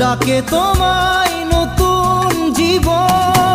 ডাকে তোমায় নতুন জীবন।